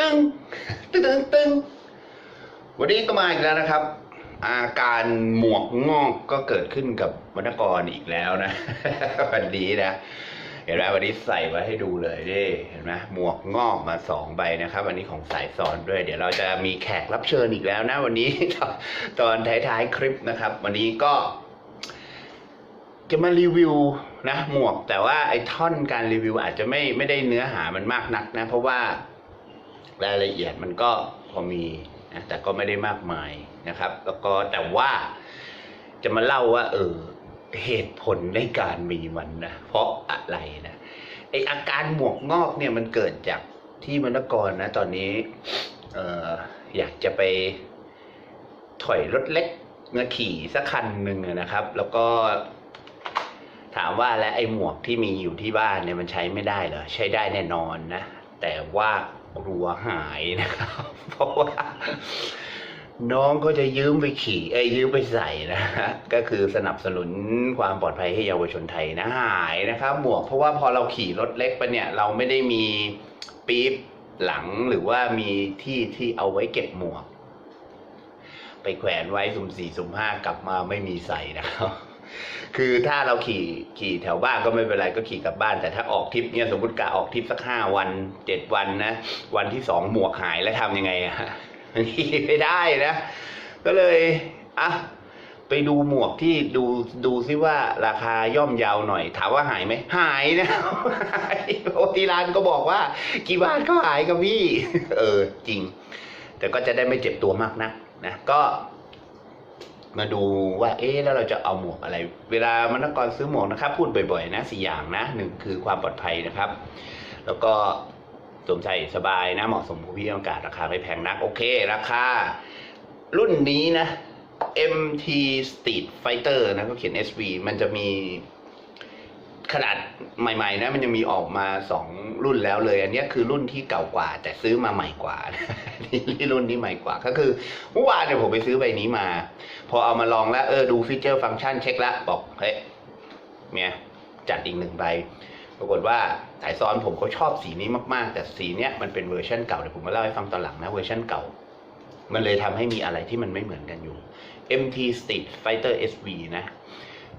ตึ้งตึ้งตึ้งตึ้งวันนี้ก็มาอีกแล้วนะครับ อาการหมวกงอกก็เกิดขึ้นกับวรรณกรอีกแล้วนะ วันนี้นะ เห็นไหมวันนี้ใส่มาให้ดูเลยดิเห็นไหมหมวกงอกมาสองใบนะครับวันนี้ของสายสอนด้วย เดี๋ยวเราจะมีแขกรับเชิญอีกแล้วนะ วันนี้ตอนท้ายๆคลิปนะครับ วันนี้ก็จะมารีวิวนะหมวกแต่ว่าไอ้ท่อนการรีวิวอาจจะไม่ไม่ได้เนื้อหามันมากนักนะ เพราะว่า รายละเอียดมันก็พอมีนะแต่ก็ไม่ได้มากมายนะครับ แล้วก็แต่ว่าจะมาเล่าว่า เออเหตุผลในการมีมันนะเพราะอะไรนะไออาการหมวกงอกเนี่ยมันเกิดจากที่มนกรนะ ตอนนี้เอออยากจะไปถอยรถเล็กมาขี่สักคันหนึ่งนะครับ แล้วก็ถามว่าแล้วไอหมวกที่มีอยู่ที่บ้านเนี่ยมันใช้ไม่ได้เหรอใช้ได้แน่นอนนะ แต่ว่า กลัวหายนะครับ เพราะว่าน้องก็จะยืมไปขี่เอ้ยยืมไปใส่นะฮะก็คือสนับสนุนความปลอดภัยให้เยาวชนไทยนะหายนะครับ หมวกเพราะว่าพอเราขี่รถเล็กไปเนี่ย เราไม่ได้มีปี๊บหลังหรือว่ามีที่ที่เอาไว้เก็บหมวก ไปแขวนไว้สุ่มสี่สุ่มห้ากลับมาไม่มีใส่นะครับ คือถ้าเราขี่ขี่แถวบ้านก็ไม่เป็นไรก็ขี่กลับบ้าน แต่ถ้าออกทริปเนี่ยสมมติกะออกทริปสักห้าวันเจ็ดวันนะ วันที่สองหมวกหายแล้วทำยังไงอะมันขี่ไม่ได้นะ ก็เลยอะไปดูหมวกที่ดูดูซิว่าราคาย่อมเยาวหน่อย ถามว่าหายไหมหายนะโอ้ที่ร้านก็บอกว่ากี่บาทก็หายกับพี่ เออจริง แต่ก็จะได้ไม่เจ็บตัวมากนะนะก็ มาดูว่าเอ๊ะแล้วเราจะเอาหมวกอะไร เวลามนกรซื้อหมวกนะครับ พูดบ่อยๆนะสี่อย่างนะหนึ่งคือความปลอดภัยนะครับ แล้วก็สวมใส่สบายนะเหมาะสมกับพี่อากาศราคาไม่แพงนัก โอเค ราคา รุ่นนี้นะ MT Street Fighter นะเขาเขียน SV มันจะมี ขนาดใหม่ๆนะมันยังมีออกมาสองรุ่นแล้วเลย อันนี้คือรุ่นที่เก่ากว่า แต่ซื้อมาใหม่กว่านี่รุ่นนี้ใหม่กว่าก็คือเมื่อวานเนี่ยผมไปซื้อใบนี้มา พอเอามาลองแล้วเออดูฟีเจอร์ฟังก์ชันเช็คแล้วบอกเฮ้ยเนี่ยจัดอีกหนึ่งใบปรากฏว่าสายซ้อนผมก็ชอบสีนี้มากๆ แต่สีเนี้ยมันเป็นเวอร์ชันเก่าเดี๋ยวผมมาเล่าให้ฟังตอนหลังนะเวอร์ชันเก่า มันเลยทำให้มีอะไรที่มันไม่เหมือนกันอยู่ MT Street Fighter SV นะ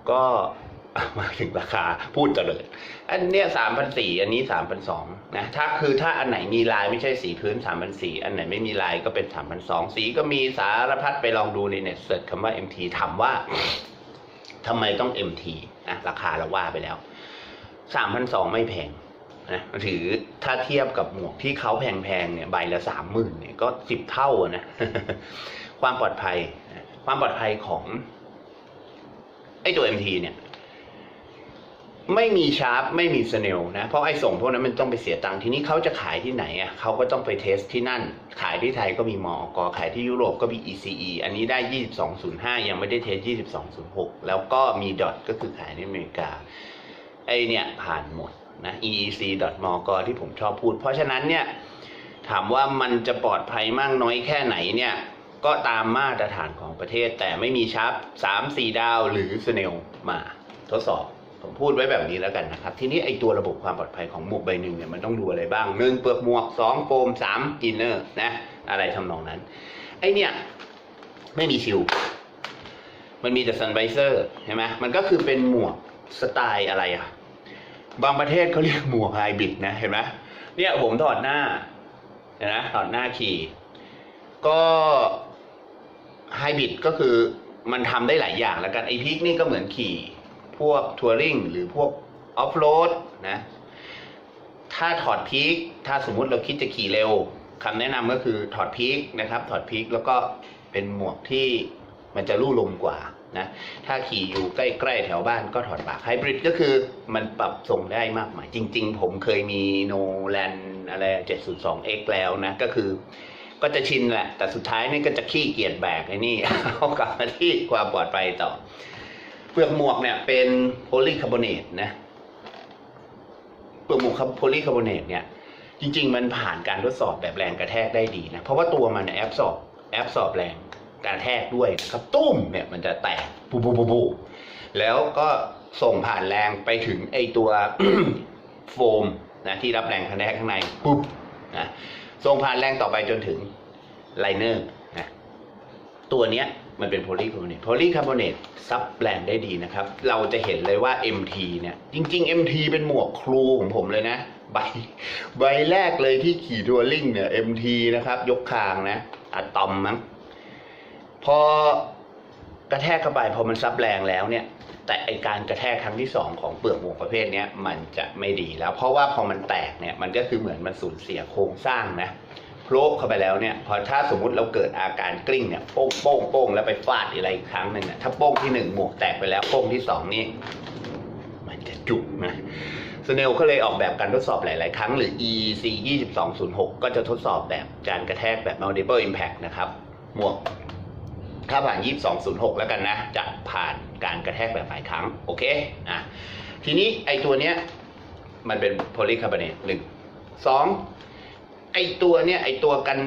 ก็ มาถึงราคาพูดกันเลยอันเนี้ยสามพันสี่อันนี้สามพันสองนะถ้าคือถ้าอันไหนมีลายไม่ใช่สีพื้นสามพันสี่อันไหนไม่มีลายก็เป็นสามพันสองสีก็มีสารพัดไปลองดูในเน็ตเสิร์ชคำว่า MT ถามว่าทำไมต้อง MT นะราคาเราว่าไปแล้วสามพันสองไม่แพงนะถือถ้าเทียบกับหมวกที่เขาแพงๆเนี่ยใบละสามหมื่นเนี่ยก็สิบเท่านะความปลอดภัย ความปลอดภัยของไอ้ตัว MT เนี่ย ไม่มีชาร์ปไม่มีสเนลนะเพราะไอ้ส่งพวกนั้นมันต้องไปเสียตังค์ทีนี้เขาจะขายที่ไหนอะเขาก็ต้องไปเทสที่นั่น ขายที่ไทยก็มีมอกขายที่ยุโรปก็มี ECE อันนี้ได้ 2205 ยังไม่ได้เทส 2206 แล้วก็มีดอทก็คือขายในอเมริกาไอเนี่ยผ่านหมดนะ EEC ดอทมอกที่ผมชอบพูด เพราะฉะนั้นเนี่ยถามว่ามันจะปลอดภัยมากน้อยแค่ไหนเนี่ยก็ตามมาตรฐานของประเทศแต่ไม่มีชาร์ปสามสี่ดาวหรือสเนลมาทดสอบ ผมพูดไว้แบบนี้แล้วกันนะครับ ทีนี้ไอตัวระบบความปลอดภัยของหมวกใบหนึ่งเนี่ยมันต้องดูอะไรบ้างหนึ่งเปลือกหมวกสองโฟมสามอินเนอร์นะ อะไรทำนองนั้น ไอเนี่ยไม่มีชิลมันมีแต่ซันไ i เซอร์ใช่ไหมมันก็คือเป็นหมวกสไตล์อะไรอะบางประเทศเขาเรียกหมวกไฮบริดนะเห็นไหมเนี่ยผมถอดหน้าเห็นไหมถอดหน้าขี่ ก็ไฮบริดก็คือมันทำได้หลายอย่างแล้วกันไอพิกนี่ก็เหมือนขี่ พวกทัวริงหรือพวกออฟโรดนะ ถ้าถอดพีคถ้าสมมุติเราคิดจะขี่เร็วคำแนะนำก็คือถอดพีคนะครับ ถอดพีคแล้วก็เป็นหมวกที่มันจะลู่ลมกว่านะถ้าขี่อยู่ใกล้ๆแถวบ้านก็ถอดปากไฮบริดก็คือมันปรับทรงได้มากมาย จริงๆ ผมเคยมีโนแลนอะไร 702X แล้วนะ ก็คือก็จะชินแหละ แต่สุดท้ายนี่ก็จะขี้เกียจแบกไอ้นี่เอากลับมาที่ความปลอดภัยต่อ เปลือกหมวกเนี่ยเป็นโพลีคาร์บอเนตนะเปลือกหมวกโพลีคาร์บอเนตเนี่ยจริง ๆ มันผ่านการทดสอบแบบแรงกระแทกได้ดีนะเพราะว่าตัวมันเนี่ยแอบสอบแอบสอบแรงการแทกด้วยนะครับตุ้มเนี่ยมันจะแตกปูปูปูปูแล้วก็ส่งผ่านแรงไปถึงไอตัวโฟมนะที่รับแรงกระแทกข้างในปุ๊บนะส่งผ่านแรงต่อไปจนถึงไลเนอร์นะตัวเนี้ย มันเป็นโพลีคาร์บอเนตโพลีคาร์บอเนตซับแลนได้ดีนะครับ เราจะเห็นเลยว่า MT เนี่ย จริง ๆ MT เป็นหมวกครูของผมเลยนะ ใบใบแรกเลยที่ขี่ทัวริงเนี่ย MT นะครับ ยกคางนะอะตอมมั้ง พอกระแทกเข้าไปพอมันซับแรงแล้วเนี่ย แต่ไอการกระแทกครั้งที่สองของเปลือกหมวกประเภทนี้มันจะไม่ดีแล้ว เพราะว่าพอมันแตกเนี่ยมันก็คือเหมือนมันสูญเสียโครงสร้างนะ โล่เข้าไปแล้วเนี่ยพอถ้าสมมุติเราเกิดอาการกลิ้งเนี่ยโป้งโป้งโป้งแล้วไปฟาดอะไรอีกครั้งหนึ่งเนี่ยถ้าโป้งที่หนึ่งหมวกแตกไปแล้วโป้งที่สองนี่มันจะจุกนะสเนลก็เลยออกแบบการทดสอบหลาย ๆ ครั้งหรือ EC 2206 ก็จะทดสอบแบบการกระแทกแบบ multiple impact นะครับ หมวก ถ้าผ่าน 2206 แล้วกันนะ จะผ่านการกระแทกแบบหลายครั้ง โอเคอะทีนี้ไอตัวเนี้ยมันเป็นโพลีคาร์บอเนตหนึ่งสอง ไอตัวเนี้ยไอตัวกัน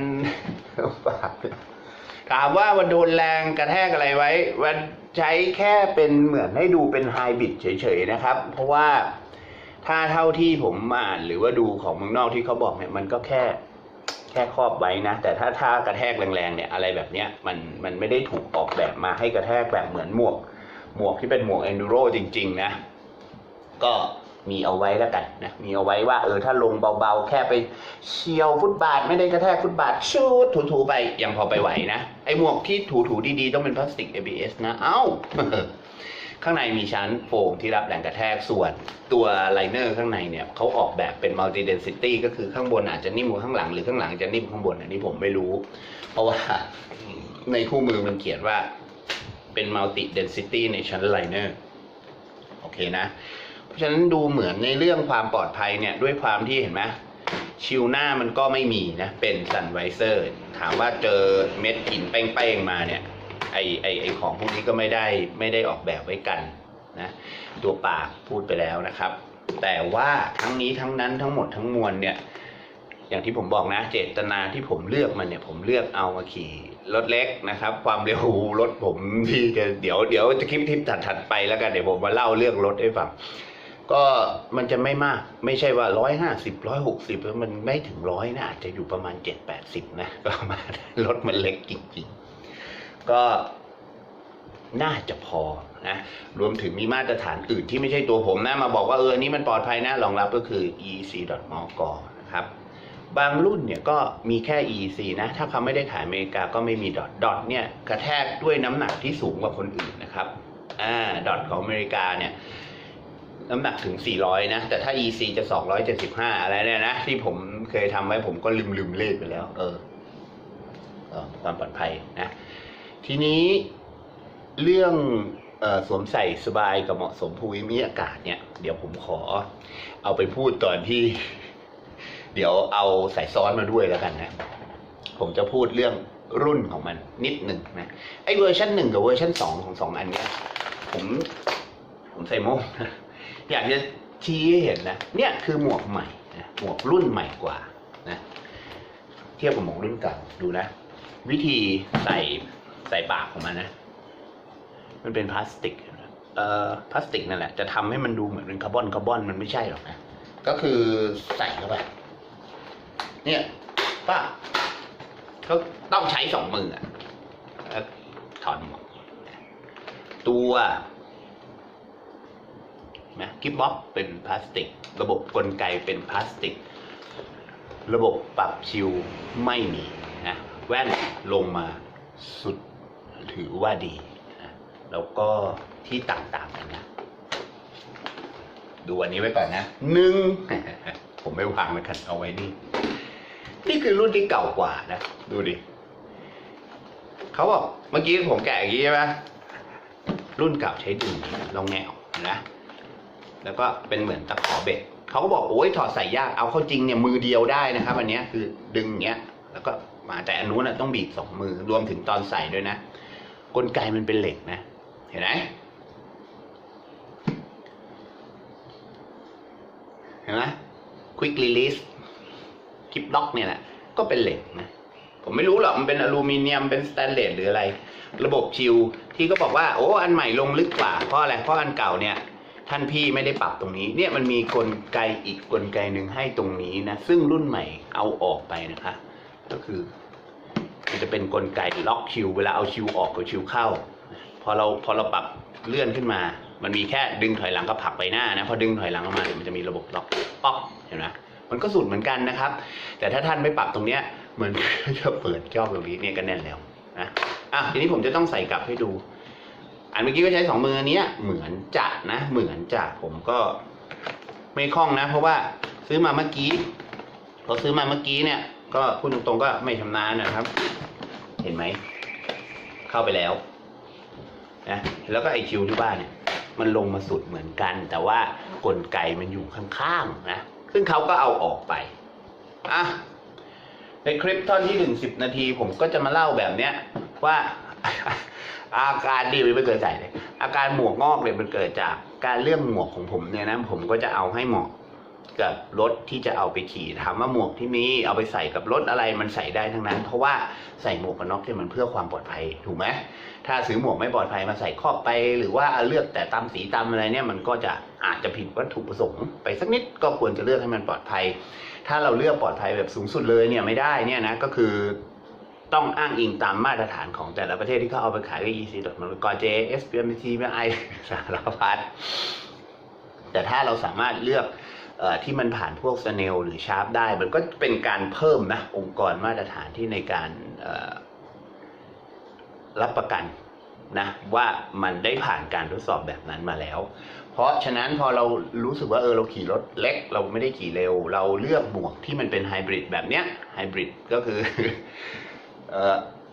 ถามว่ามันโดนแรงกระแทกอะไรไว้ มันใช้แค่เป็นเหมือนให้ดูเป็นไฮบริดเฉยๆนะครับ เพราะว่าถ้าเท่าที่ผมอ่านหรือว่าดูของเมืองนอกที่เขาบอกเนี่ยมันก็แค่แค่ครอบไว้นะ แต่ถ้าถ้ากระแทกแรงๆเนี่ยอะไรแบบเนี้ยมันมันไม่ได้ถูกออกแบบมาให้กระแทกแบบเหมือนหมวก หมวกที่เป็นหมวก enduro จริง ๆ นะ ก็ มีเอาไว้แล้วกันนะมีเอาไว้ว่าเออถ้าลงเบาๆ แค่ไปเฉียวฟุตบาทไม่ได้กระแทกฟุตบาทชูดถูๆไปยังพอไปไหวนะ ไอหมวกที่ถูๆดีๆ ต้องเป็นพลาสติก ABS นะ เอ้า ข้างในมีชั้นโฟมที่รับแรงกระแทกส่วนตัวไลเนอร์ข้างในเนี่ยเขาออกแบบเป็น multi density ก็คือข้างบนอาจจะนิ่มกว่าข้างหลังหรือข้างหลังจะนิ่มข้างบนอันนี้ผมไม่รู้ เพราะว่าในคู่มือมันเขียนว่าเป็น multi density ในชั้นไลเนอร์โอเคนะ ราะฉะนั้นดูเหมือนในเรื่องความปลอดภัยเนี่ยด้วยความที่เห็นไหมชิวหน้ามันก็ไม่มีนะ เป็นซันไวเซอร์ ถามว่าเจอเม็ดหินเป้งๆมาเนี่ยไอไอไอของพวกนี้ก็ไม่ได้ไม่ได้ออกแบบไว้กันนะตัวปากพูดไปแล้วนะครับ แต่ว่าทั้งนี้ทั้งนั้นทั้งหมดทั้งมวลเนี่ยอย่างที่ผมบอกนะเจตนาที่ผมเลือกมันเนี่ยผมเลือกเอามาขี่รถเล็กนะครับ ความเร็วรถผมที่จะเดี๋ยวเดี๋ยวจะคลิปทิปถัดๆไปแล้วกันเดี๋ยวผมมาเล่าเรื่องรถให้ฟัง ก็มันจะไม่มาก ไม่ใช่ว่าร้อยห้าสิบร้อยหกสิบมันไม่ถึงร้อยนะอาจจะอยู่ประมาณเจ็ดแปดสิบนะประมาณรถมันเล็กจริงๆ ก็น่าจะพอนะรวมถึงมีมาตรฐานอื่นที่ไม่ใช่ตัวผมนะ มาบอกว่าเออนนี้มันปลอดภัยนะรองรับก็คือ EC m o g นะครับ บางรุ่นเนี่ยก็มีแค่ EC นะ ถ้าเขาไม่ได้ขายอเมริกาก็ไม่มีดอทดอทเนี่ยกระแทกด้วยน้ำหนักที่สูงกว่าคนอื่นนะครับอ่าดอทของอเมริกาเนี่ย น้ำหนักถึง 400 นะ แต่ถ้า EC จะ 275 อะไรเนี่ยนะ ที่ผมเคยทำไว้ผมก็ลืมลืมเลขไปแล้ว เออเออความปลอดภัยนะ ทีนี้เรื่องออสวมใส่สบายกับเหมาะสมภูมิมีอากาศเนี่ย เดี๋ยวผมขอ เอาไปพูดตอนที่ เดี๋ยวเอาใส่ซ้อนมาด้วยแล้วกันนะ ผมจะพูดเรื่องรุ่นของมันนิดหนึ่งนะ ไอ้เวอร์ชันหนึ่งกับเวอร์ชันสองของสองอันเนี้ย ผมผมใส่โม่นะ อยากจะชี้ให้เห็นนะ เนี่ยคือหมวกใหม่นะหมวกรุ่นใหม่กว่านะเทียบกับหมวกรุ่นเก่าดูนะ วิธีใส่ใส่ปากของมันนะ มันเป็นพลาสติกเอ่อพลาสติกนั่นแหละจะทำให้มันดูเหมือนเป็นคาร์บอนคาร์บอนมันไม่ใช่หรอกนะ ก็คือใส่เข้าไปเนี่ยป้าเขาต้องใช้สองมืออะถอนหมวกตัว นะกิฟบ็อกเป็นพลาสติก ระบบกลไกเป็นพลาสติก ระบบปรับชิวไม่มีนะแว่นลงมาสุดถือว่าดีนะแล้วก็ที่ต่างๆกันนะ ดูอันนี้ไว้ก่อนนะหนึ่งผมไม่วางแล้วกันเอาไว้นี่ นี่คือรุ่นที่เก่ากว่านะ ดูดิเขาบอกเมื่อกี้ผมแกะอย่างนี้ใช่ไหมรุ่นเก่าใช้ดึงลองแงวนะ แล้วก็เป็นเหมือนตะขอเบ็ดเขาก็บอกโอ้ยถอดใส่ยากเอาเข้าจริงเนี่ยมือเดียวได้นะครับอันนี้คือดึงเงี้ยแล้วก็มาแต่อันนู้นต้องบีบสองมือรวมถึงตอนใส่ด้วยนะกลไกมันเป็นเหล็กนะ เห็นไหมเห็นไหม quick release คลิปล็อกเนี่ยแหละก็เป็นเหล็กนะผมไม่รู้หรอกมันเป็นอลูมิเนียมเป็นสแตนเลสหรืออะไร ระบบชิลที่ก็บอกว่าโอ้อันใหม่ลงลึกกว่าเพราะอะไรเพราะอันเก่าเนี่ย ท่านพี่ไม่ได้ปรับตรงนี้ เนี่ยมันมีกลไกอีกกลไกหนึ่งให้ตรงนี้นะ ซึ่งรุ่นใหม่เอาออกไปนะคะ ก็คือ มันจะเป็นกลไกล็อกคิว เวลาเอาคิวออกกับคิวเข้า พอเราพอเราปรับเลื่อนขึ้นมา มันมีแค่ดึงถอยหลังกับผักไปหน้านะ พอดึงถอยหลังออกมาเนี่ยมันจะมีระบบล็อกป๊อกเห็นไหมมันก็สุดเหมือนกันนะครับ แต่ถ้าท่านไม่ปรับตรงเนี้ยมือนจะเปิดจอบตรงนี้เนี่ยก็แน่นแล้วนะอะทีนี้ผมจะต้องใส่กลับให้ดู อันเมื่อกี้ก็ใช้สองมืออันนี้เหมือนจะนะ เหมือนจะผมก็ไม่คล่องนะ เพราะว่าซื้อมาเมื่อกี้พอซื้อมาเมื่อกี้เนี่ย ก็พูดตรงๆก็ไม่ชำนาญนะครับ เห็นไหม เข้าไปแล้วนะแล้วก็ไอคิวที่บ้านเนี่ย มันลงมาสุดเหมือนกัน แต่ว่ากลไกมันอยู่ข้างๆนะ ซึ่งเขาก็เอาออกไปอะในคลิปท่อนที่หนึ่งสิบนาที ผมก็จะมาเล่าแบบเนี้ยว่า อาการดีไม่เคยใส่เลย อาการหมวกงอกเนี่ยมันเกิดจากการเรื่องหมวกของผมเนี่ยนะผมก็จะเอาให้เหมาะกับรถที่จะเอาไปขี่ถามว่าหมวกที่มีเอาไปใส่กับรถอะไรมันใส่ได้ทั้งนั้น เพราะว่าใส่หมวกกันน็อกเนี่ยมันเพื่อความปลอดภัยถูกไหมถ้าซื้อหมวกไม่ปลอดภัยมาใส่ครอบไป หรือว่าเลือกแต่ตามสีตามอะไรเนี่ยมันก็จะอาจจะผิดวัตถุประสงค์ ไปสักนิดก็ควรจะเลือกให้มันปลอดภัย ถ้าเราเลือกปลอดภัยแบบสูงสุดเลยเนี่ยไม่ได้เนี่ยนะก็คือ ต้องอ้างอิงตามมาตรฐานของแต่ละประเทศที่เขาเอาไปขายก็ EC ดอทมันก็ J S P M T ไอสารพัดแต่ถ้าเราสามารถเลือกอที่มันผ่านพวกสเนลหรือชาร์ปได้ มันก็เป็นการเพิ่มนะองค์กรมาตรฐานที่ในการรับประกันนะว่ามันได้ผ่านการทดสอบแบบนั้นมาแล้ว เพราะฉะนั้นพอเรารู้สึกว่าเออเราขี่รถเล็ก เราไม่ได้ขี่เร็ว เราเลือกหมวกที่มันเป็นไฮบริดแบบเนี้ยไฮบริดก็คือ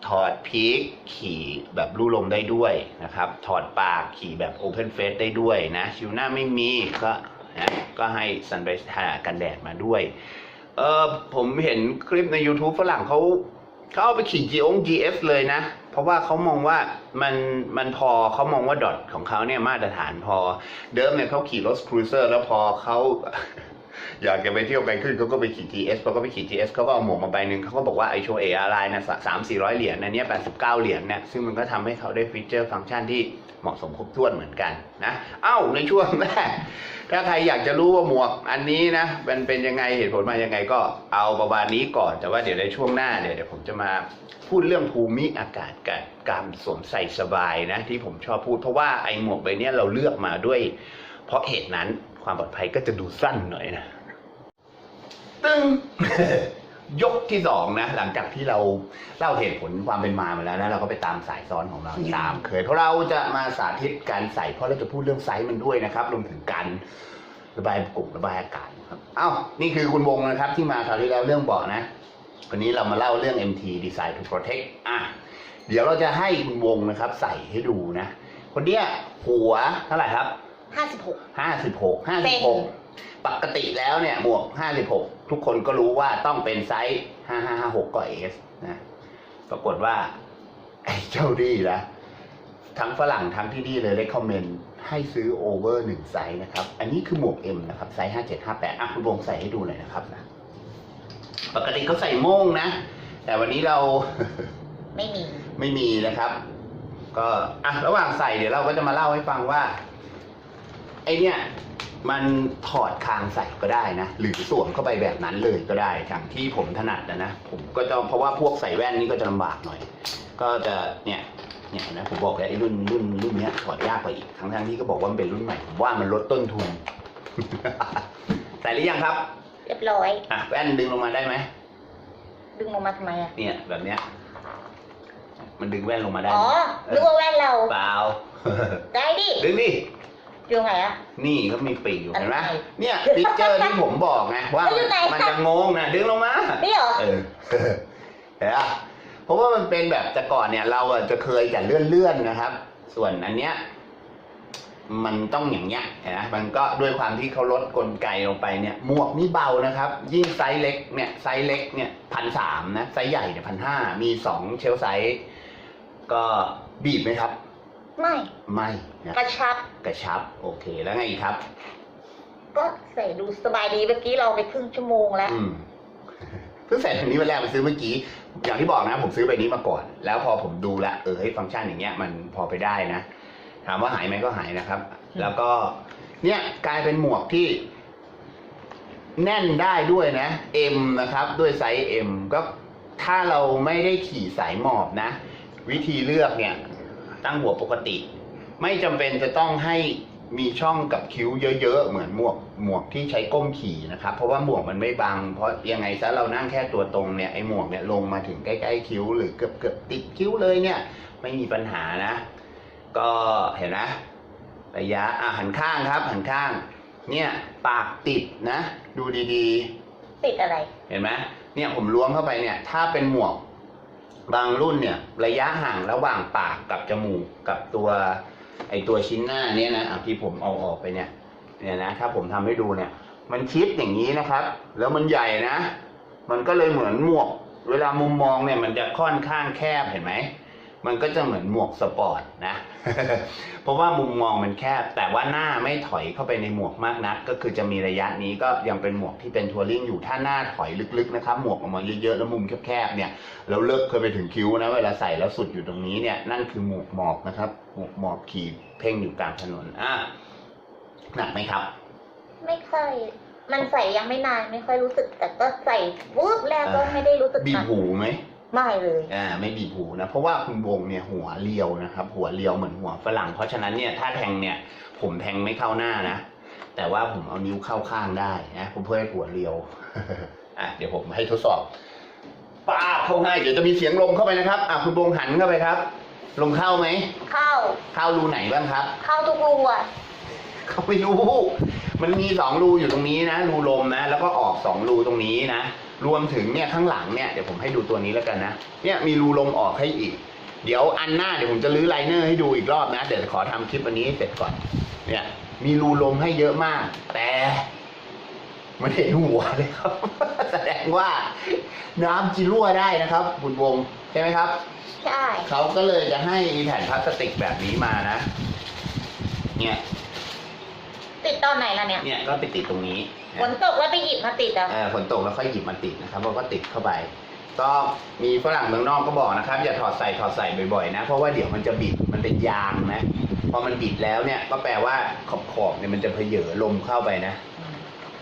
ถอดพีคขี่แบบรูลมได้ด้วยนะครับ ถอดปากขี่แบบโอเพนเฟสได้ด้วยนะชิวหน้าไม่มีก็นะก็ให้ซันไบทากันแดดมาด้วย เออผมเห็นคลิปใน YouTube ฝรั่งเขาเขาเอาไปขี่ G อง GF เลยนะ เพราะว่าเขามองว่ามันมันพอเขามองว่าดอทของเขาเนี่ยมาตรฐานพอ เดิมเนี่ยเขาขี่รถครูเซอร์แล้วพอเขา อยากจะไปเที่ยวไกลขึ้นเขาก็ไปขี่ GS พอเขาก็ไปขี่ GS เขาก็เอาหมวกมาใบหนึ่งเขาก็บอกว่าไอโชเออะไรนะสามสี่ร้อยเหรียญนะเนี่ยแปดสิบเก้าเหรียญเนี่ยซึ่งมันก็ทำให้เขาได้ฟีเจอร์ฟังก์ชันที่เหมาะสมครบถ้วนเหมือนกันนะเอ้าในช่วงแรกถ้าใครอยากจะรู้ว่าหมวกอันนี้นะมันเป็นยังไงเหตุผลมายังไงก็เอาประมาณนี้ก่อนแต่ว่าเดี๋ยวในช่วงหน้าเนี่ยวเดี๋ยวผมจะมาพูดเรื่องภูมิอากาศกับการสวมใส่สบายนะที่ผมชอบพูดเพราะว่าไอหมวกใบเนี้ยเราเลือกมาด้วย เพราะเหตุนั้น ความปลอดภัยก็จะดูสั้นหน่อยนะตึ้งยกที่สองนะ หลังจากที่เราเล่าเหตุผลความเป็นมามาแล้วนะเราก็ไปตามสายซ้อนของเราตามเคยเพราะเราจะมาสาธิตการใส่เพราะเราจะพูดเรื่องไซส์มันด้วยนะครับรวมถึงการระบายกลุ่มระบายอากาศนะครับเอ้านี่คือคุณวงนะครับ ที่มาคราวที่แล้วเรื่องเบาะนะ วันนี้เรามาเล่าเรื่อง MT Design to Protect อะเดี๋ยวเราจะให้คุณวงนะครับ ใส่ให้ดูนะ คนเนี้ยหัวเท่าไหร่ครับ ห้าสิบหก ห้าสิบหกห้าเป็สิบน หกปกติแล้วเนี่ยหมวกห้าสิบหกทุกคนก็รู้ว่าต้องเป็นไซส์ห้าห้าห้าหกก็เอสนะปรากฏว่าไอ้เจ้าดีนะทั้งฝรั่งทั้งที่นี่เลยได้คอมเมนต์ให้ซื้อโอเวอร์หนึ่งไซส์นะครับ อันนี้คือหมวก M นะครับ ไซส์ห้าเจ็ดห้าแปดอะคุณวงใส่ให้ดูหน่อยนะครับนะปกติเขาใส่โม่งนะ แต่วันนี้เรา ไม่มี ไม่มีนะครับ ก็อะระหว่างใส่เดี๋ยวเราก็จะมาเล่าให้ฟังว่า ไอเนี่ยมันถอดคางใส่ก็ได้นะ หรือสวมเข้าไปแบบนั้นเลยก็ได้อย่างที่ผมถนัดนะนะผมก็จะเพราะว่าพวกใส่แว่นนี่ก็จะลำบากหน่อย ก็จะเนี่ยเนี่ยนะผมบอกแล้วไอ้รุ่นรุ่นรุ่นเนี้ยถอดยากกว่าอีกทั้งทั้งๆที่ก็บอกว่ามันเป็นรุ่นใหม่ผมว่ามันลดต้นทุน ใส่หรือยังครับ เรียบร้อย อะแว่นดึงลงมาได้ไหมดึงลงมาทำไมอะ เนี่ยแบบเนี้ย มันดึงแว่นลงมาได้อ๋อไหมนึกว่าแว่นเรา เปล่า ได้ดิ ดึงดิ ดูไงอะ นี่ก็มีปีกอยู่เห็นไหมอะไรเนี่ยพิกเจอร์ที่ผมบอกไงว่าแล้วอยู่ไหนมันจะงงนะดึงลงมานี่เหรอ เออเห็นปะเพราะว่ามันเป็นแบบแต่ก่อนเนี่ย เราอะจะเคยแต่เลื่อนๆนะครับ ส่วนอันเนี้ย มันต้องอย่างเงี้ยเห็นไหมมันก็ด้วยความที่เขาลดกลไกลงไปเนี่ย หมวกนี่เบานะครับ ยิ่งไซส์เล็กเนี่ยไซส์เล็กเนี่ยพันสามนะไซส์ใหญ่เนี่ยพันห้ามีสองเชลไซส์ก็บีบไหมครับ ไม่ไม่นะกระชับกระชับ โอเค แล้วไงอีกครับ ก็ใส่ดูสบายดีเมื่อกี้เราไปครึ่งชั่วโมงแล้วอืมเพิ่งใส่อันนี้วันแรกไปซื้อเมื่อกี้ อย่างที่บอกนะ ผมซื้อใบนี้มาก่อน แล้วพอผมดูและเออให้ยฟังก์ชันอย่างเงี้ยมันพอไปได้นะ ถามว่าหายไหมก็หายนะครับ แล้วก็ เนี่ยกลายเป็นหมวกที่ แน่นได้ด้วยนะ M นะครับ ด้วยไซส์ M ก็ถ้าเราไม่ได้ขี่สายหมอบนะ วิธีเลือกเนี่ย ตั้งหัวปกติ ไม่จำเป็นจะต้องให้มีช่องกับคิ้วเยอะ ๆ เหมือนหมวกหมวกที่ใช้ก้มขี่นะครับ เพราะว่าหมวกมันไม่บังเพราะยังไงซะเรานั่งแค่ตัวตรงเนี่ยไอ้หมวกเนี่ยลงมาถึงใกล้ๆคิ้ว หรือเกือบเกือบๆติดคิ้วเลยเนี่ย ไม่มีปัญหานะ ก็เห็นนะระยะอะหันข้างครับ หันข้าง เนี่ยปากติดนะ ดูดีติดอะไร ๆ เห็นไหมเนี่ยผมล้วงเข้าไปเนี่ย ถ้าเป็นหมวก บางรุ่นเนี่ยระยะห่างระหว่างปากกับจมูกกับตัวไอตัวชิ้นหน้าเนี่ยนะอะที่ผมเอาออกไปเนี่ยเนี่ยนะถ้าผมทำให้ดูเนี่ย มันชิดอย่างนี้นะครับ แล้วมันใหญ่นะ มันก็เลยเหมือนหมวก เวลามุมมองเนี่ยมันจะค่อนข้างแคบเห็นไหมมันก็จะเหมือนหมวกสปอร์ตนะ เพราะว่ามุมมองมันแคบ แต่ว่าหน้าไม่ถอยเข้าไปในหมวกมากนัก ก็คือจะมีระยะนี้ก็ยังเป็นหมวกที่เป็นทัวริงอยู่ถ้าหน้าถอยลึกๆนะครับหมวกออกมาเยอะๆแล้วมุมแคบๆเนี่ยแล้วเลิกเคยไปถึงคิ้วนะเวลาใส่แล้วสุดอยู่ตรงนี้เนี่ยนั่นคือหมวกหมอบนะครับหมวกหมอบขี่เพ่งอยู่กลางถนนอะหนักไหมครับ ไม่ค่อยมันใส่ยังไม่นานไม่ค่อยรู้สึกแต่ก็ใส่วูบแรกก็ไม่ได้รู้สึกบีหบนักหูไหม ไม่เลยอ่าไม่บีบหูนะ เพราะว่าคุณวงเนี่ยหัวเรียวนะครับ หัวเรียวเหมือนหัวฝรั่ง เพราะฉะนั้นเนี่ยถ้าแทงเนี่ย ผมแทงไม่เข้าหน้านะ แต่ว่าผมเอานิ้วเข้าข้างได้นะผมเพื่อให้หัวเรียวอะเดี๋ยวผมให้ทดสอบป้าบเข้าให้เดี๋ยวจะมีเสียงลมเข้าไปนะครับอะคุณวงหันเข้าไปครับ ลมเข้าไหมเข้าเข้ารูไหนบ้างครับ เข้าทุกรูอะเขาไม่รู้ มันมีสองรูอยู่ตรงนี้นะ รูลมนะ แล้วก็ออกสองรูตรงนี้นะ รวมถึงเนี่ยข้างหลังเนี่ย เดี๋ยวผมให้ดูตัวนี้แล้วกันนะ เนี่ยมีรูลมออกให้อีก เดี๋ยวอันหน้าเดี๋ยวผมจะลื้อไลเนอร์ให้ดูอีกรอบนะ เดี๋ยวขอทำคลิปอันนี้ให้เสร็จก่อน เนี่ย มีรูลมให้เยอะมาก แต่มันเห็นหัวเลยครับ แสดงว่าน้ำจีรั่วได้นะครับคุณวงใช่ไหมครับ ใช่ เขาก็เลยจะให้มีแผ่นพลาสติกแบบนี้มานะ เนี่ย ติดตอนไหนล่ะเนี่ยเนี่ยก็ไปติดตรงนี้ฝนตกแล้วไปหยิบมาติดอะ เออฝนตกแล้วค่อยหยิบมาติดนะครับเราก็ติดเข้าไป ก็มีฝรั่งเมืองนอกก็บอกนะครับ อย่าถอดใส่ถอดใส่บ่อยๆนะเพราะว่าเดี๋ยวมันจะบิดมันเป็นยางนะพอมันบิดแล้วเนี่ยก็แปลว่าขอบขอบๆเนี่ยมันจะเพเยอลมเข้าไปนะ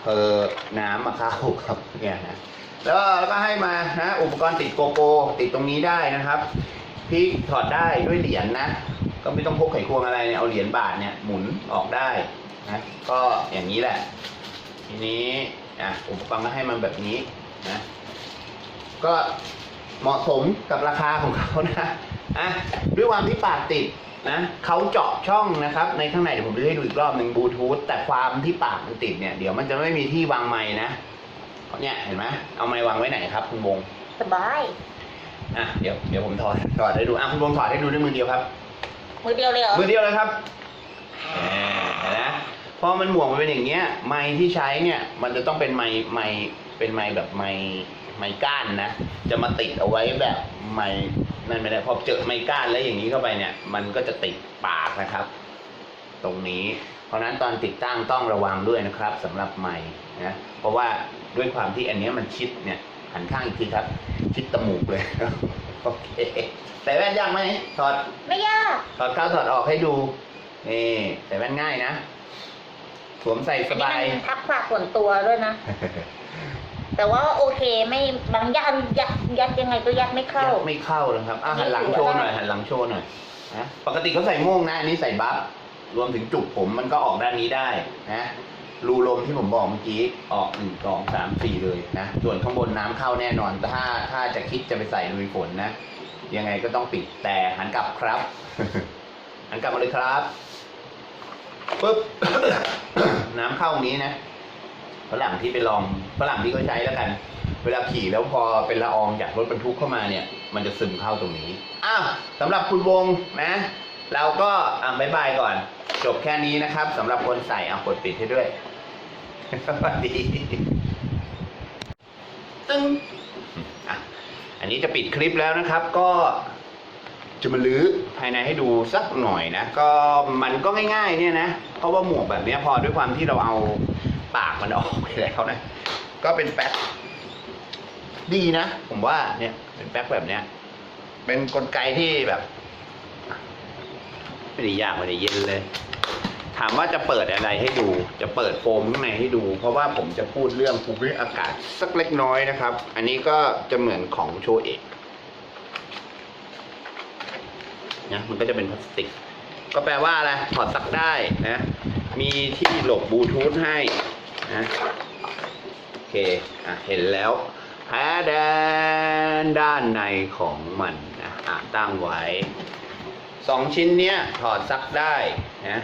เพอน้ำมาเข้าครับเนี่ยนะแล้วแล้วก็ให้มานะอุปกรณ์ติดโกโปรติดตรงนี้ได้นะครับพี่ถอดได้ด้วยเหรียญนะ ก็ไม่ต้องพกไขควงอะไรเนี่ยเอาเหรียญบาทเนี่ยหมุนออกได้ นะก็อย่างนี้แหละ ทีนี้อะอุปกรณ์ก็ให้มันแบบนี้นะก็เหมาะสมกับราคาของเขานะอะด้วยความที่ปากติดนะเขาเจาะช่องนะครับ ในข้างในเดี๋ยวผมจะให้ดูอีกรอบหนึ่งบลูทูธแต่ความที่ปากมันติดเนี่ยเดี๋ยวมันจะไม่มีที่วางไม้นะเนี่ยเห็นไหมเอาไม้วางไว้ไหนครับ คุณวงสบายอะเดี๋ยวเดี๋ยวผมถอดถอดให้ดูอะคุณวงถอดให้ดูด้วยมือเดียวครับ มือเดียวเลยเหรอมือเดียวเลยครับอ่า เห็นนะพอมันหมวกมันเป็นอย่างเงี้ย ไม้ที่ใช้เนี่ย มันจะต้องเป็นไม้ไม้เป็นไม้แบบไม้ไม้ก้านนะ จะมาติดเอาไว้แบบไม้นั่นไม่ได้พอเจอไม้ก้านแล้วอย่างนี้เข้าไปเนี่ย มันก็จะติดปากนะครับ ตรงนี้ เพราะฉะนั้นตอนติดตั้งต้องระวังด้วยนะครับสำหรับไม้นะเพราะว่าด้วยความที่อันเนี้ยมันชิดเนี่ยหันข้างอีกทีครับ ชิดตมูกเลยโอเคใส่แว่นยากไหมถอดไม่ยากถอดเข้าถอดออกให้ดู นี่ใส่แว่นง่ายนะสวมใส่สอันนี้บายมันทักษะส่วนตัวด้วยนะ แต่ว่าโอเคไม่บางยันยัดยัดยังไงก็ยัดไม่เข้า ยัดไม่เข้านะครับอะหันหลังโชว์หน่อยหันหลังโชว์หน่อยนะปกติเขาใส่โม่งนะอันนี้ใส่บัฟรวมถึงจุกผมมันก็ออกด้านนี้ได้นะรูลมที่ผมบอกเมื่อกี้ออกหนึ่งสองสามสี่เลยนะส่วนข้างบนน้ำเข้าแน่นอนถ้าถ้าจะคิดจะไปใส่ลุยฝนนะ ยังไงก็ต้องปิดแต่หันกลับครับ หันกลับมาเลยครับ ปุ๊บ น้ำเข้านี้นะฝรั่งที่ไปลองฝรั่งที่เขาใช้แล้วกัน เวลาขี่แล้วพอเป็นละอองจากรถบรรทุกเข้ามาเนี่ย มันจะซึมเข้าตรงนี้อ้าวสำหรับคุณวงนะ เราก็อะบายบายก่อน จบแค่นี้นะครับสำหรับคนใส่เอากดปิดให้ด้วยสวัสดีตึ้งอะอันนี้จะปิดคลิปแล้วนะครับ ก็ จะมาลื้อภายในให้ดูสักหน่อยนะ ก็มันก็ง่ายๆเนี่ยนะ เพราะว่าหมวกแบบนี้พอด้วยความที่เราเอาปากมันออกไปแล้วนะ ก็เป็นแป๊กดีนะ ผมว่าเนี่ยเป็นแป๊กแบบเนี้ย เป็นกลไกที่แบบไม่ได้ยากไม่ได้เย็นเลย ถามว่าจะเปิดอะไรให้ดู จะเปิดโฟมข้างในให้ดู เพราะว่าผมจะพูดเรื่องภูมิอากาศสักเล็กน้อยนะครับ อันนี้ก็จะเหมือนของโชเอก นะมันก็จะเป็นพลาสติก ก็แปลว่าอะไรถอดซักได้นะ มีที่หลบบลูทูธให้นะโอเคอะเห็นแล้วแพ้แดนด้านในของมันนะอะตั้งไว้สองชิ้นเนี้ยถอดซักได้นะ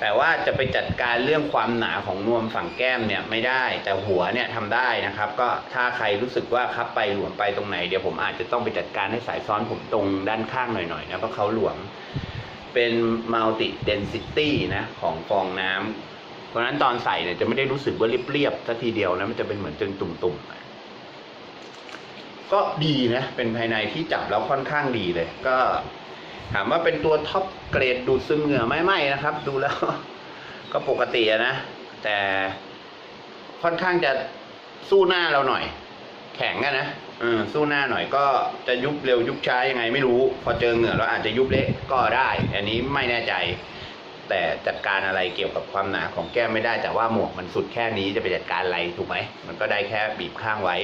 แต่ว่าจะไปจัดการเรื่องความหนาของนวมฝั่งแก้มเนี่ยไม่ได้ แต่หัวเนี่ยทำได้นะครับ ก็ถ้าใครรู้สึกว่าครับไปหลวมไปตรงไหนเดี๋ยวผมอาจจะต้องไปจัดการให้สายซ้อนผมตรงด้านข้างหน่อยๆนะเพราะเขาหลวมเป็น multi density นะของฟองน้ำเพราะฉะนั้นตอนใส่เนี่ยจะไม่ได้รู้สึกว่าเรียบๆสักทีเดียวนะมันจะเป็นเหมือนจนตุ่มๆก็ดีนะ เป็นภายในที่จับแล้วค่อนข้างดีเลย ก็ ถามว่าเป็นตัวท็อปเกรดดูดซึมเหงื่อไม่ไม่นะครับ ดูแล้ว ก็ปกตินะ แต่ค่อนข้างจะสู้หน้าเราหน่อย แข็งอะนะอสู้หน้าหน่อยก็จะยุบเร็วยุบช้ายังไงไม่รู้ พอเจอเหงื่อแล้วอาจจะยุบเละก็ได้ อันนี้ไม่แน่ใจ แต่จัดการอะไรเกี่ยวกับความหนาของแก้มไม่ได้แต่ว่าหมวกมันสุดแค่นี้จะไปจัดการอะไรถูกไหมมันก็ได้แค่บีบข้างไว้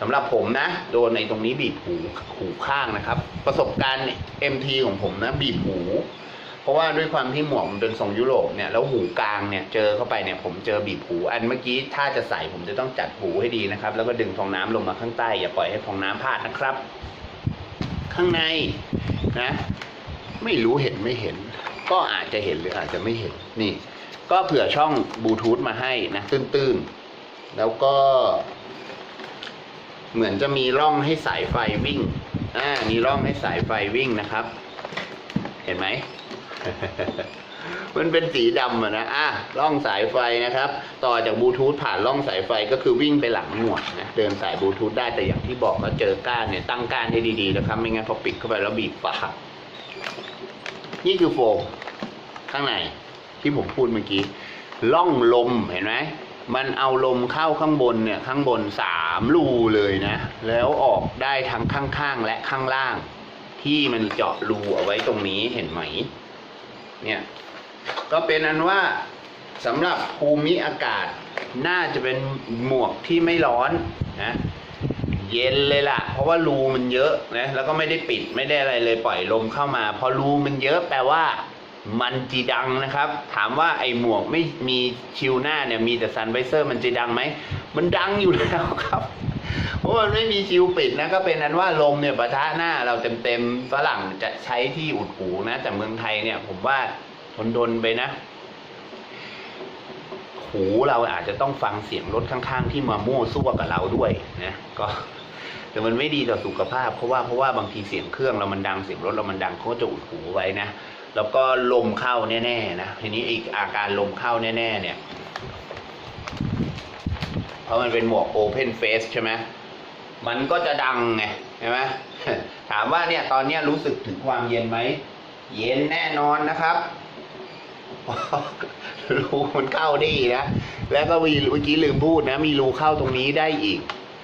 สำหรับผมนะ โดนในตรงนี้บีบหูหูข้างนะครับ ประสบการณ์ MT ของผมนะ บีบหู เพราะว่าด้วยความที่หมวกมันเป็นทรงยุโรปเนี่ยแล้วหูกลางเนี่ยเจอเข้าไปเนี่ย ผมเจอบีบหู อันเมื่อกี้ถ้าจะใส่ผมจะต้องจัดหูให้ดีนะครับ แล้วก็ดึงฟองน้ำลงมาข้างใต้ อย่าปล่อยให้ฟองน้ำพลาดนะครับ ข้างในนะ ไม่รู้เห็นไม่เห็น ก็อาจจะเห็นหรืออาจจะไม่เห็นนี่ ก็เผื่อช่องบลูทูธมาให้นะตื้นๆแล้วก็ เหมือนจะมีร่องให้สายไฟวิ่ง อ่า มีร่องให้สายไฟวิ่งนะครับ เห็นไหม มันเป็นสีดำอะนะ อะร่องสายไฟนะครับ ต่อจากบลูทูธผ่านร่องสายไฟก็คือวิ่งไปหลังหมวกนะ เดินสายบลูทูธได้แต่อย่างที่บอกก็เจอก้านเนี่ย ตั้งก้านให้ดีๆนะครับ ไม่งั้นพอปิดเข้าไปแล้วบีบปากนี่คือโฟมข้างในที่ผมพูดเมื่อกี้ล่องลมเห็นไหม มันเอาลมเข้าข้างบนเนี่ยข้างบนสามรูเลยนะ แล้วออกได้ทั้งข้างๆและข้างล่าง ที่มันเจาะรูเอาไว้ตรงนี้เห็นไหม เนี่ย ก็เป็นอันว่าสำหรับภูมิอากาศน่าจะเป็นหมวกที่ไม่ร้อนนะเย็นเลยล่ะ เพราะว่ารูมันเยอะนะแล้วก็ไม่ได้ปิดไม่ได้อะไรเลยปล่อยลมเข้ามา พอรูมันเยอะแปลว่า มันจีดังนะครับ ถามว่าไอ้หมวกไม่มีชิวหน้าเนี่ย มีแต่ซันไวเซอร์มันจีดังไหม มันดังอยู่แล้วครับ เพราะมันไม่มีชิวปิดนะ ก็เป็นนั้นว่าลมเนี่ยปะทะหน้าเราเต็มๆฝรั่งจะใช้ที่อุดหูนะ แต่เมืองไทยเนี่ย ผมว่าทนดนไปนะ หูเราอาจจะต้องฟังเสียงรถข้างๆ ที่มาโม่ซั่วกับเราด้วยนะก็แต่มันไม่ดีต่อสุขภาพเพราะว่าเพราะว่าบางทีเสียงเครื่องเรามันดังเสียงรถเรามันดังเขาก็จะอุดหูไว้นะ แล้วก็ลมเข้าแน่ๆนะทีนี้อีกอาการลมเข้าแน่ๆเนี่ยเพราะมันเป็นหมวกโอเพนเฟสใช่ไหมมันก็จะดังไงใช่ไหมถามว่าเนี่ยตอนนี้รู้สึกถึงความเย็นไหม เย็นแน่นอนนะครับรูมันเข้าไดีนะ แล้วก็มีเมื่อกี้ลืมพูดนะ มีรูเข้าตรงนี้ได้อีก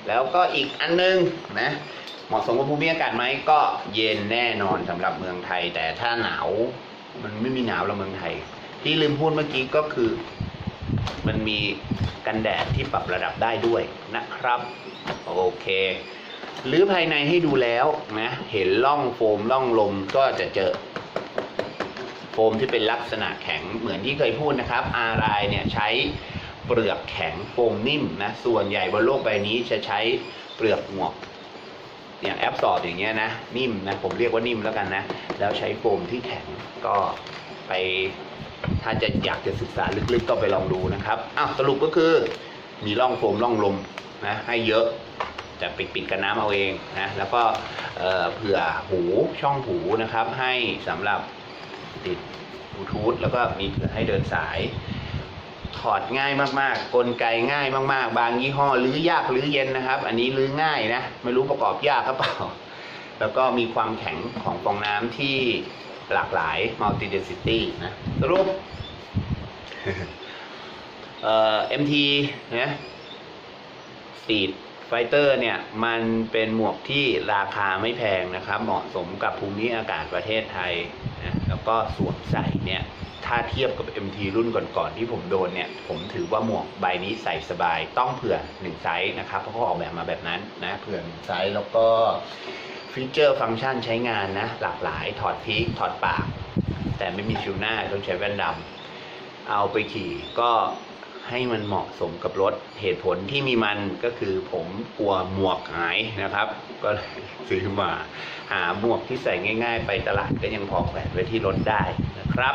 แล้วก็อีกอันนึงนะ เหมาะสมกับภูมิอากาศไหมก็เย็นแน่นอนสำหรับเมืองไทย แต่ถ้าหนาวมันไม่มีหนาวแล้วเมืองไทย ที่ลืมพูดเมื่อกี้ก็คือ มันมีกันแดดที่ปรับระดับได้ด้วยนะครับโอเค หรือภายในให้ดูแล้วนะเห็นร่องโฟมร่องลมก็จะเจอโฟมที่เป็นลักษณะแข็งเหมือนที่เคยพูดนะครับอารายเนี่ยใช้เปลือกแข็งโฟมนิ่มนะส่วนใหญ่บนโลกใบนี้จะใช้เปลือกหมวก อย่างแอปสอดอย่างเงี้ยนะนิ่มนะผมเรียกว่านิ่มแล้วกันนะ แล้วใช้โฟมที่แข็งก็ไป ถ้าจะอยากจะศึกษาลึกๆก็ไปลองดูนะครับอ้าวสรุปก็คือมีร่องโฟมร่องลมนะให้เยอะจะปิดปิดกันน้ำเอาเองนะแล้วก็เออเผื่อหูช่องหูนะครับ ให้สำหรับติดบลูทูธแล้วก็มีเผื่อให้เดินสาย ถอดง่ายมากๆ กลไกง่ายมาก ๆ บางยี่ห้อรื้อยากรื้อเย็นนะครับ อันนี้รื้อง่ายนะ ไม่รู้ประกอบยากหรือเปล่า แล้วก็มีความแข็งของฟองน้ำที่หลากหลาย multi density นะสรุปเอ่อ MT นะสตรีทไฟเตอร์เนี่ย มันเป็นหมวกที่ราคาไม่แพงนะครับ เหมาะสมกับภูมิอากาศประเทศไทยนะแล้วก็สวมใส่เนี่ย ถ้าเทียบกับ MT รุ่นก่อนๆที่ผมโดนเนี่ย ผมถือว่าหมวกใบนี้ใส่สบายต้องเผื่อหนึ่งไซส์นะครับเพราะเขาออกแบบมาแบบนั้นนะเผื่อหนึ่งไซส์แล้วก็ฟีเจอร์ฟังก์ชันใช้งานนะ หลากหลายถอดพีคถอดปาก แต่ไม่มีฟิวหน้าต้องใช้แว่นดำเอาไปขี่ก็ให้มันเหมาะสมกับรถเหตุผลที่มีมันก็คือผมกลัวหมวกหายนะครับ ก็เลยซื้อมาหาหมวกที่ใส่ง่าย ๆ ไปตลาดก็ยังพอแขวนไว้ที่รถได้นะครับ